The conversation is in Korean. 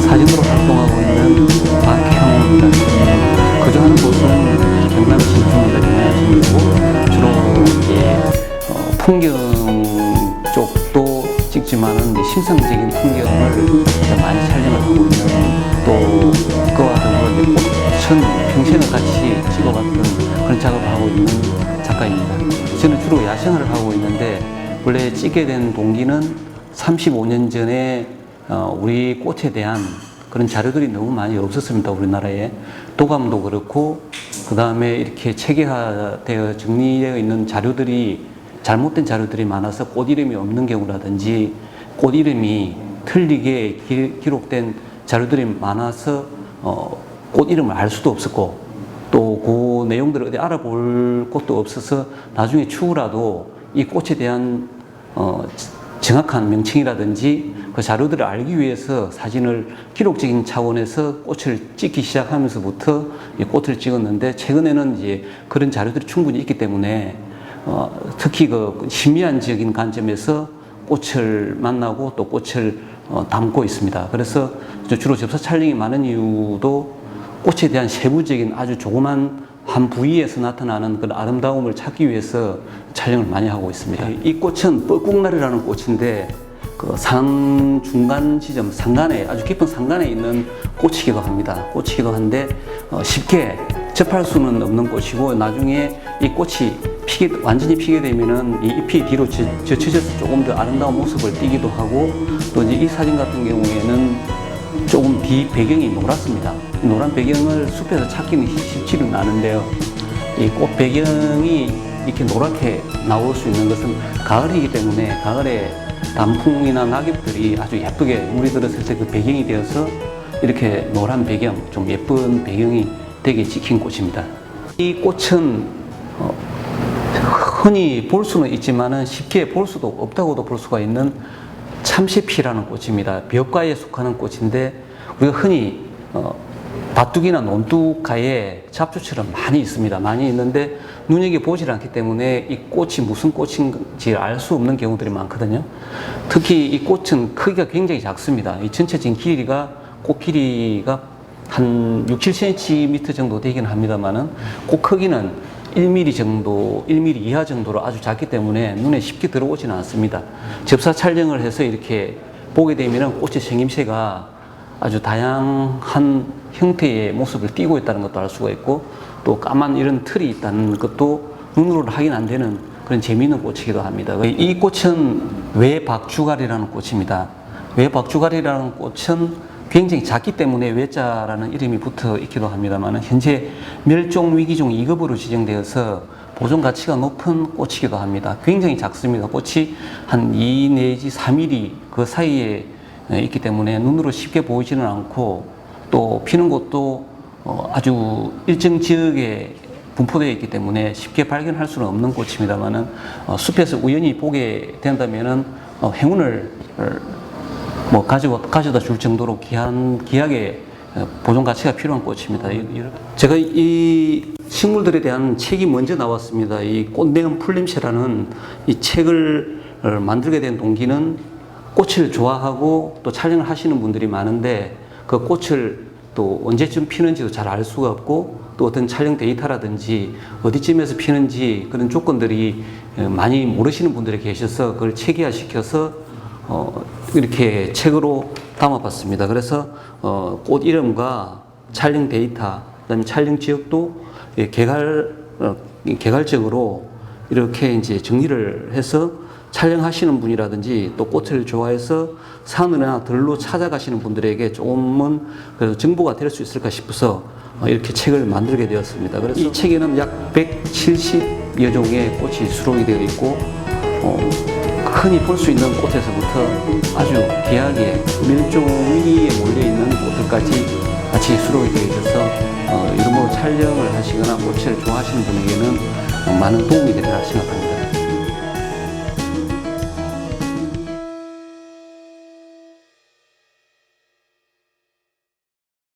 사진으로 활동하고 있는 박형이라는 분입니다. 거주하는 곳은 경남 진주입니다. 경남 진주고 주로 이제 어, 풍경 쪽도 찍지만은 이제 심상적인 풍경을 좀 많이 촬영을 하고 있는 또 그와 더불어 꽃은 평생을 같이 찍어봤던 그런 작업을 하고 있는 작가입니다. 저는 주로 야생을 하고 있는데 원래 찍게 된 동기는 35년 전에 어, 우리 꽃에 대한 그런 자료들이 너무 많이 없었습니다. 우리나라에 도감도 그렇고 그 다음에 이렇게 체계화되어 정리되어 있는 자료들이 잘못된 자료들이 많아서 꽃 이름이 없는 경우라든지 꽃 이름이 틀리게 기, 기록된 자료들이 많아서 어, 꽃 이름을 알 수도 없었고 또 그 내용들을 어디 알아볼 곳도 없어서 나중에 추후라도 이 꽃에 대한 어, 정확한 명칭이라든지 그 자료들을 알기 위해서 사진을 기록적인 차원에서 꽃을 찍기 시작하면서부터 이 꽃을 찍었는데 최근에는 이제 그런 자료들이 충분히 있기 때문에 어, 특히 그 심미안적인 관점에서 꽃을 만나고 또 꽃을 어, 담고 있습니다. 그래서 주로 접사 촬영이 많은 이유도 꽃에 대한 세부적인 아주 조그만 한 부위에서 나타나는 그런 아름다움을 찾기 위해서 촬영을 많이 하고 있습니다. 이 꽃은 뻐꾹나리라는 꽃인데 그산 중간 지점 상간에 아주 깊은 상간에 있는 꽃이기도 합니다. 꽃이기도 한데 어, 쉽게 접할 수는 없는 꽃이고 나중에 이 꽃이 피게 완전히 피게 되면은 이 잎이 뒤로 젖- 젖혀져서 조금 더 아름다운 모습을 띠기도 하고 또 이제 이 사진 같은 경우에는 조금 뒤 배경이 노랗습니다. 노란 배경을 숲에서 찾기는 쉽지는 않은데요. 이 꽃 배경이 이렇게 노랗게 나올 수 있는 것은 가을이기 때문에 가을에 단풍이나 낙엽들이 아주 예쁘게 물이 들었을 때 그 배경이 되어서 이렇게 노란 배경, 좀 예쁜 배경이 되게 찍힌 꽃입니다. 이 꽃은 어, 흔히 볼 수는 있지만은 쉽게 볼 수도 없다고도 볼 수가 있는 참새피라는 꽃입니다. 벽과에 속하는 꽃인데 우리가 흔히 어, 바둑이나 논둑가에 잡초처럼 많이 있습니다. 많이 있는데 눈여겨 보질 않기 때문에 이 꽃이 무슨 꽃인지 알 수 없는 경우들이 많거든요. 특히 이 꽃은 크기가 굉장히 작습니다. 이 전체적인 길이가 꽃 길이가 한 6, 7cm 정도 되긴 합니다만은 꽃 크기는 1mm 정도, 1mm 이하 정도로 아주 작기 때문에 눈에 쉽게 들어오지는 않습니다. 접사 촬영을 해서 이렇게 보게 되면 꽃의 생김새가 아주 다양한 형태의 모습을 띠고 있다는 것도 알 수가 있고 또 까만 이런 틀이 있다는 것도 눈으로는 확인 안 되는 그런 재미있는 꽃이기도 합니다. 이 꽃은 외박주갈이라는 꽃입니다. 외박주갈이라는 꽃은 굉장히 작기 때문에 외자라는 이름이 붙어 있기도 합니다만 현재 멸종 위기 종 2급으로 지정되어서 보존 가치가 높은 꽃이기도 합니다. 굉장히 작습니다. 꽃이 한 2 내지 3mm 그 사이에 있기 때문에 눈으로 쉽게 보이지는 않고 또 피는 곳도 어, 아주 일정 지역에 분포되어 있기 때문에 쉽게 발견할 수는 없는 꽃입니다만은 어, 숲에서 우연히 보게 된다면은 어, 행운을 어, 뭐 가지고 가져다 줄 정도로 귀한 귀하게 어, 보존 가치가 필요한 꽃입니다. 제가 이 식물들에 대한 책이 먼저 나왔습니다. 이 꽃내음 풀림새라는 이 책을 어, 만들게 된 동기는 꽃을 좋아하고 또 촬영을 하시는 분들이 많은데 그 꽃을 또 언제쯤 피는지도 잘 알 수가 없고 또 어떤 촬영 데이터라든지 어디쯤에서 피는지 그런 조건들이 어, 많이 모르시는 분들이 계셔서 그걸 체계화시켜서 어, 이렇게 책으로 담아봤습니다. 그래서 어, 꽃 이름과 촬영 데이터, 그다음에 촬영 지역도 예, 개괄 어, 개괄적으로 이렇게 이제 정리를 해서 촬영하시는 분이라든지 또 꽃을 좋아해서 산이나 들로 찾아가시는 분들에게 조금은 그래도 정보가 될 수 있을까 싶어서 어, 이렇게 책을 만들게 되었습니다. 그래서 이 책에는 약 170여 종의 꽃이 수록이 되어 있고 어, 흔히 볼 수 있는 꽃에서부터 아주 귀하게 멸종 위기에 몰려 있는 꽃들까지 같이 수록이 되어 있어서 어, 이름으로 촬영을 하시거나 꽃을 좋아하시는 분에게는 어, 많은 도움이 되리라 생각합니다.